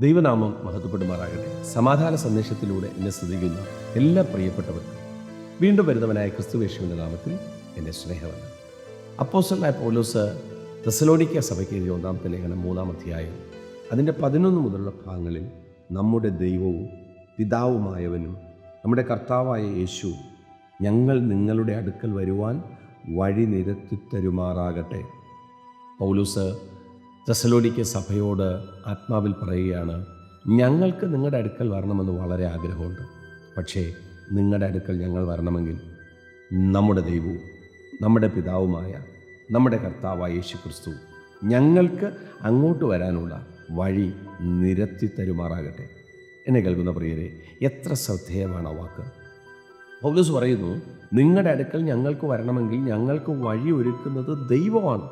ദൈവനാമം മഹത്വപ്പെടുമാറാകട്ടെ. സമാധാന സന്ദേശത്തിലൂടെ എന്നെ സ്തുതിക്കുന്ന. എല്ലാ പ്രിയപ്പെട്ടവർക്കും വീണ്ടും വരുന്നവനായ ക്രിസ്തുവേശുവിന്റെ നാമത്തിൽ എന്റെ സ്നേഹമാണ് അപ്പോസ്റ്റലായ പൗലോസ് തെസലോണിക്ക സഭയ്ക്ക് എഴുതിയ ഒന്നാമത്തെ ലേഖനം മൂന്നാം അധ്യായം അതിന്റെ പതിനൊന്ന് മുതലുള്ള ഭാഗങ്ങളിൽ നമ്മുടെ ദൈവവും പിതാവുമായവനും നമ്മുടെ കർത്താവായ യേശു ഞങ്ങൾ നിങ്ങളുടെ അടുക്കൽ വരുവാൻ വഴി നിരത്തി തരുമാറാകട്ടെ. പൗലൂസ് തെസലോനിക്ക സഭയോട് ആത്മാവിൽ പറയുകയാണ് ഞങ്ങൾക്ക് നിങ്ങളുടെ അടുക്കൽ വരണമെന്ന് വളരെ ആഗ്രഹമുണ്ട്. പക്ഷേ നിങ്ങളുടെ അടുക്കൽ ഞങ്ങൾ വരണമെങ്കിൽ നമ്മുടെ ദൈവവും നമ്മുടെ പിതാവുമായ നമ്മുടെ കർത്താവായ യേശു ക്രിസ്തു ഞങ്ങൾക്ക് അങ്ങോട്ട് വരാനുള്ള വഴി നിരത്തി തരുമാറാകട്ടെ. എന്നെ കേൾക്കുന്ന പ്രിയരെ എത്ര ശ്രദ്ധേയമാണ് ആ വാക്ക്. പൗലോസ് പറയുന്നു നിങ്ങളുടെ അടുക്കൽ ഞങ്ങൾക്ക് വരണമെങ്കിൽ ഞങ്ങൾക്ക് വഴി ഒരുക്കുന്നത് ദൈവമാണ്.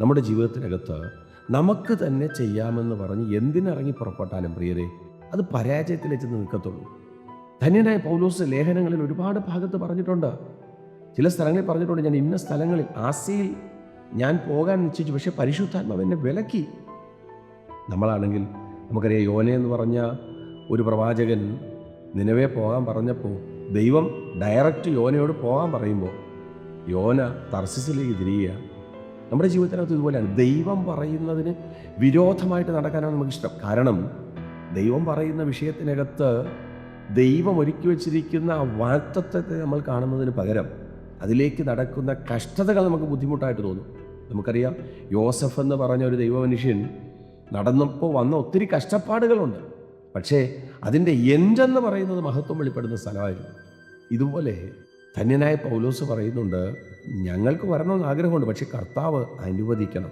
നമ്മുടെ ജീവിതത്തിനകത്ത് നമുക്ക് തന്നെ ചെയ്യാമെന്ന് പറഞ്ഞ് എന്തിനിറങ്ങി പുറപ്പെട്ടാലും പ്രിയരെ അത് പരാജയത്തിലേക്ക് നിൽക്കത്തുള്ളൂ. ധന്യനായ പൗലോസ് ലേഖനങ്ങളിൽ ഒരുപാട് ഭാഗത്ത് പറഞ്ഞിട്ടുണ്ട്. ചില സ്ഥലങ്ങളിൽ പറഞ്ഞിട്ടുണ്ട് ഞാൻ ഇന്ന സ്ഥലങ്ങളിൽ ആസിയിൽ ഞാൻ പോകാൻ നിശ്ചയിച്ചു പക്ഷേ പരിശുദ്ധാത്മാവ് എന്നെ വിലക്കി. നമ്മളാണെങ്കിൽ നമുക്കറിയാം യോന എന്ന് പറഞ്ഞ ഒരു പ്രവാചകൻ നിലവേ പോകാൻ പറഞ്ഞപ്പോൾ ദൈവം ഡയറക്റ്റ് യോനയോട് പോകാൻ പറയുമ്പോൾ യോന തർസിസിലേക്ക് തിരിയുക നമ്മുടെ ജീവിതത്തിനകത്ത് ഇതുപോലെയാണ്. ദൈവം പറയുന്നതിന് വിരോധമായിട്ട് നടക്കാനാണ് നമുക്കിഷ്ടം. കാരണം ദൈവം പറയുന്ന വിഷയത്തിനകത്ത് ദൈവം ഒരുക്കി വച്ചിരിക്കുന്ന ആ വാക്തത്വത്തെ നമ്മൾ കാണുന്നതിന് പകരം അതിലേക്ക് നടക്കുന്ന കഷ്ടതകൾ നമുക്ക് ബുദ്ധിമുട്ടായിട്ട് തോന്നും. നമുക്കറിയാം യോസഫ് എന്ന് പറഞ്ഞ ഒരു ദൈവമനുഷ്യൻ നടന്നപ്പോൾ വന്ന ഒത്തിരി കഷ്ടപ്പാടുകളുണ്ട്. പക്ഷേ അതിന്റെ എന്റെന്ന് പറയുന്നത് മഹത്വം വെളിപ്പെടുന്ന സ്ഥലമായിരുന്നു. ഇതുപോലെ ധന്യനായ പൗലോസ് പറയുന്നുണ്ട് ഞങ്ങൾക്ക് വരണമെന്ന് ആഗ്രഹമുണ്ട് പക്ഷേ കർത്താവ് അനുവദിക്കണം.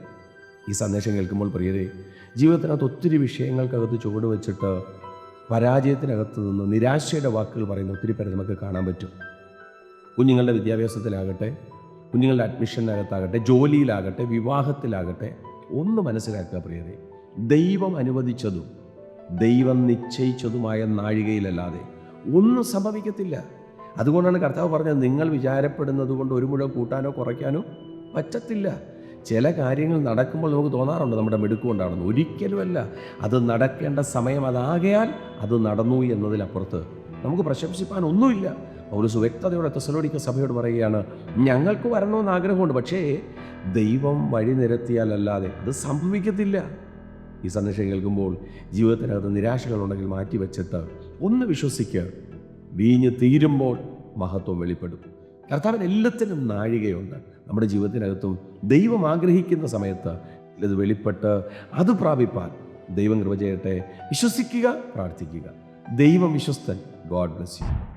ഈ സന്ദേശം കേൾക്കുമ്പോൾ പ്രിയരെ ജീവിതത്തിനകത്ത് ഒത്തിരി വിഷയങ്ങൾക്കകത്ത് ചുവട് വെച്ചിട്ട് പരാജയത്തിനകത്ത് നിന്ന് നിരാശയുടെ വാക്കുകൾ പറയുന്ന ഒത്തിരി പേരെ നമുക്ക് കാണാൻ പറ്റും. കുഞ്ഞുങ്ങളുടെ വിദ്യാഭ്യാസത്തിലാകട്ടെ കുഞ്ഞുങ്ങളുടെ അഡ്മിഷനകത്താകട്ടെ ജോലിയിലാകട്ടെ വിവാഹത്തിലാകട്ടെ ഒന്ന് മനസ്സിലാക്കുക പ്രിയരെ ദൈവം അനുവദിച്ചതും ദൈവം നിശ്ചയിച്ചതുമായ നാഴികയിലല്ലാതെ ഒന്നും സംഭവിക്കത്തില്ല. അതുകൊണ്ടാണ് കർത്താവ് പറഞ്ഞത് നിങ്ങൾ വിചാരപ്പെടുന്നത് കൊണ്ട് ഒരു മുഴ കൂട്ടാനോ കുറയ്ക്കാനോ പറ്റത്തില്ല. ചില കാര്യങ്ങൾ നടക്കുമ്പോൾ നമുക്ക് തോന്നാറുണ്ട് നമ്മുടെ മിടുക്കുകൊണ്ടാണെന്ന് ഒരിക്കലുമല്ല. അത് നടക്കേണ്ട സമയം അതാകയാൽ അത് നടന്നു എന്നതിലപ്പുറത്ത് നമുക്ക് പ്രശംസിപ്പാൻ ഒന്നുമില്ല. പൗലൂസ് വ്യക്തതയോടെ തെസലോടിക്ക സഭയോട് പറയുകയാണ് ഞങ്ങൾക്ക് വരണമെന്ന് ആഗ്രഹമുണ്ട് പക്ഷേ ദൈവം വഴി നിരത്തിയാലല്ലാതെ അത് സംഭവിക്കത്തില്ല. ഈ സന്ദേശം കേൾക്കുമ്പോൾ ജീവിതത്തിനകത്ത് നിരാശകളുണ്ടെങ്കിൽ മാറ്റി വെച്ചിട്ട് ഒന്ന് വിശ്വസിക്കുക. വീഞ്ഞ് തീരുമ്പോൾ മഹത്വം വെളിപ്പെടും. കർത്താവിന് എല്ലാത്തിനും നാഴികയുണ്ട്. നമ്മുടെ ജീവിതത്തിനകത്തും ദൈവം ആഗ്രഹിക്കുന്ന സമയത്ത് ഇത് വെളിപ്പെട്ട് അത് പ്രാപിപ്പാൻ ദൈവം കൃപ ചെയ്യട്ടെ. വിശ്വസിക്കുക പ്രാർത്ഥിക്കുക. ദൈവം വിശ്വസ്തൻ. God bless you.